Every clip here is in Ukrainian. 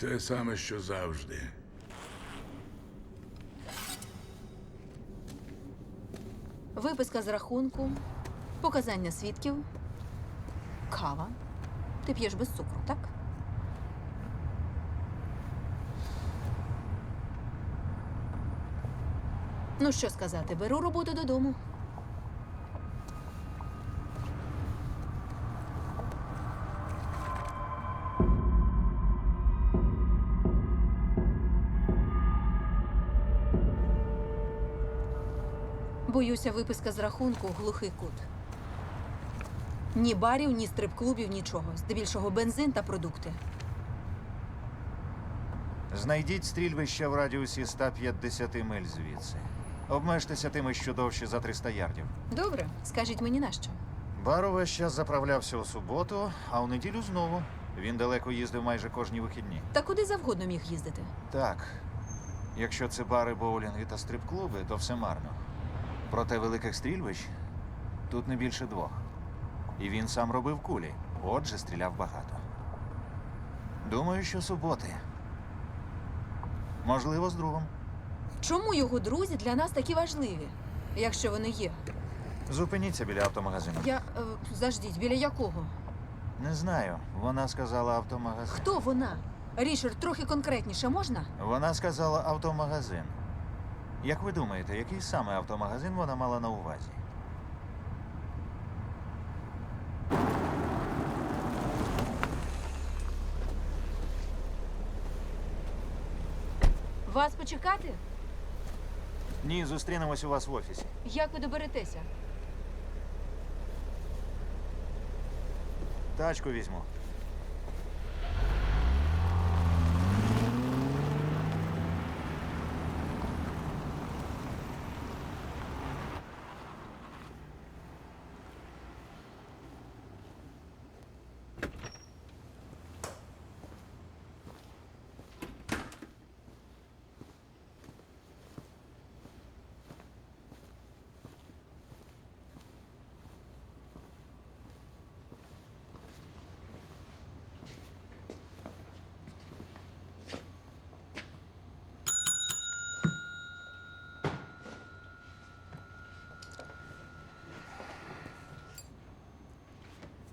Те саме, що завжди. Виписка з рахунку, показання свідків, кава. Ти п'єш без цукру, так? Ну, що сказати, беру роботу додому. Боюся, виписка з рахунку глухий кут. Ні барів, ні стрип-клубів, нічого. Здебільшого бензин та продукти. Знайдіть стрільбище в радіусі 150 миль звідси. Обмежтеся тими, що довші за 300 ярдів. Добре, скажіть мені нащо. Бар увесь час заправлявся у суботу, а у неділю знову. Він далеко їздив майже кожні вихідні. Та куди завгодно міг їздити. Так, якщо це бари, боулінги та стрип-клуби, то все марно. Проте великих стрільбищ тут не більше двох. І він сам робив кулі, отже, стріляв багато. Думаю, що суботи. Можливо, з другом. Чому його друзі для нас такі важливі, якщо вони є? Зупиніться біля автомагазину. Я е, заждіть, біля якого? Не знаю. Вона сказала автомагазин. Хто вона? Рішард, трохи конкретніше можна? Вона сказала автомагазин. Як ви думаєте, який саме автомагазин вона мала на увазі? Вас почекати? Ні, зустрінемось у вас в офісі. Як ви доберетеся? Тачку візьму.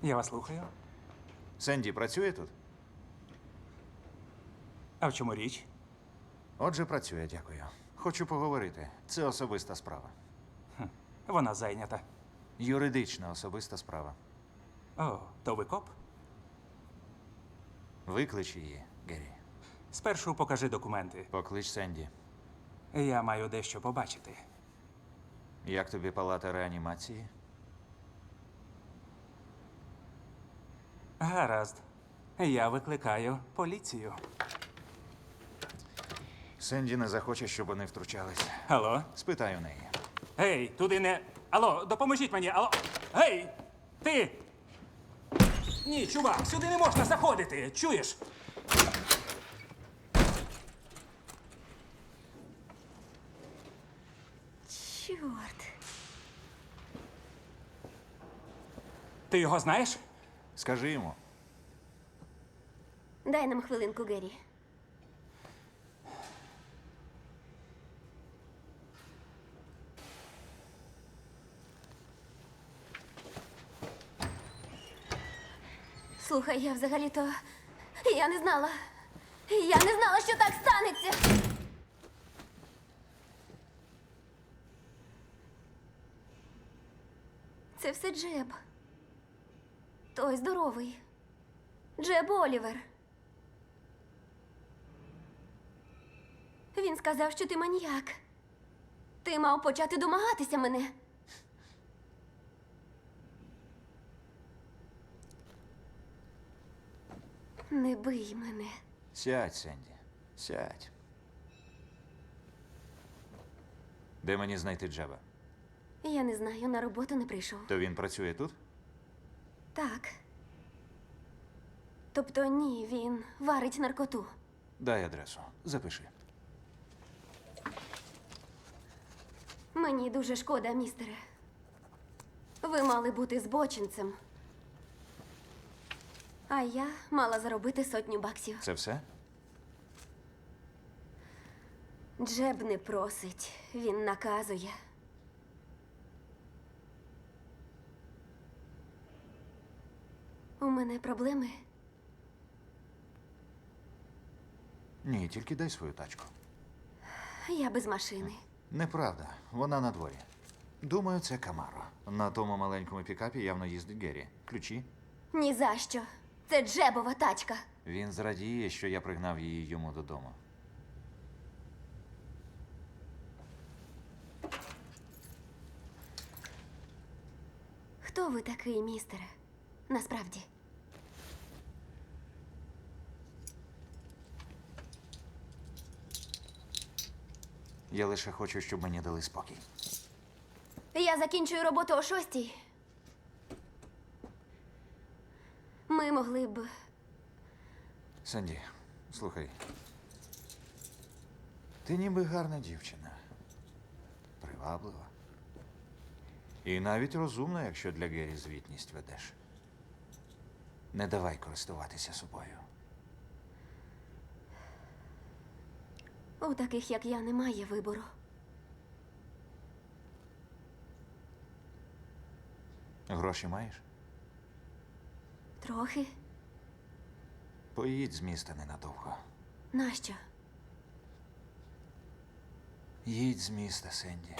Я вас слухаю. Сенді працює тут? А в чому річ? Отже, працює, дякую. Хочу поговорити. Це особиста справа. Вона зайнята. Юридична особиста справа. О, то ви коп? Виклич її, Геррі. Спершу покажи документи. Поклич Сенді. Я маю дещо побачити. Як тобі палата реанімації? Гаразд. Я викликаю поліцію. Сенді не захоче, щоб вони втручалися. Алло? Спитай у неї. Гей, туди не. Алло, допоможіть мені. Алло. Гей! Ти! Ні, чувак, сюди не можна заходити. Чуєш? Чорт. Ти його знаєш? Скажи йому. Дай нам хвилинку, Геррі. Слухай, я взагалі-то. Я не знала. Я не знала, що так станеться. Це все Джеб. Той здоровий. Джеб Олівер. Він сказав, що ти маніяк. Ти мав почати домагатися мене. Не бий мене. Сядь, Сенді. Сядь. Де мені знайти Джеба? Я не знаю, на роботу не прийшов. То він працює тут? Так. Тобто ні, він варить наркоту. Дай адресу. Запиши. Мені дуже шкода, містере. Ви мали бути збочинцем. А я мала заробити сотню баксів. Це все? Джеб не просить, він наказує. У мене проблеми. Ні, тільки дай свою тачку. Я без машини. Неправда, вона на дворі. Думаю, це Камаро. На тому маленькому пікапі явно їздить Геррі. Ключі. Ні за що. Це джебова тачка. Він зрадіє, що я пригнав її йому додому. Хто ви такий, містере? Насправді. Я лише хочу, щоб мені дали спокій. Я закінчую роботу о шостій. Ми могли б. Санді, слухай. Ти ніби гарна дівчина. Приваблива. І навіть розумна, якщо для Гері звітність ведеш. Не давай користуватися собою. У таких, як я, немає вибору. Гроші маєш? Трохи. Поїдь з міста ненадовго. Нащо? Їдь з міста, Сенді.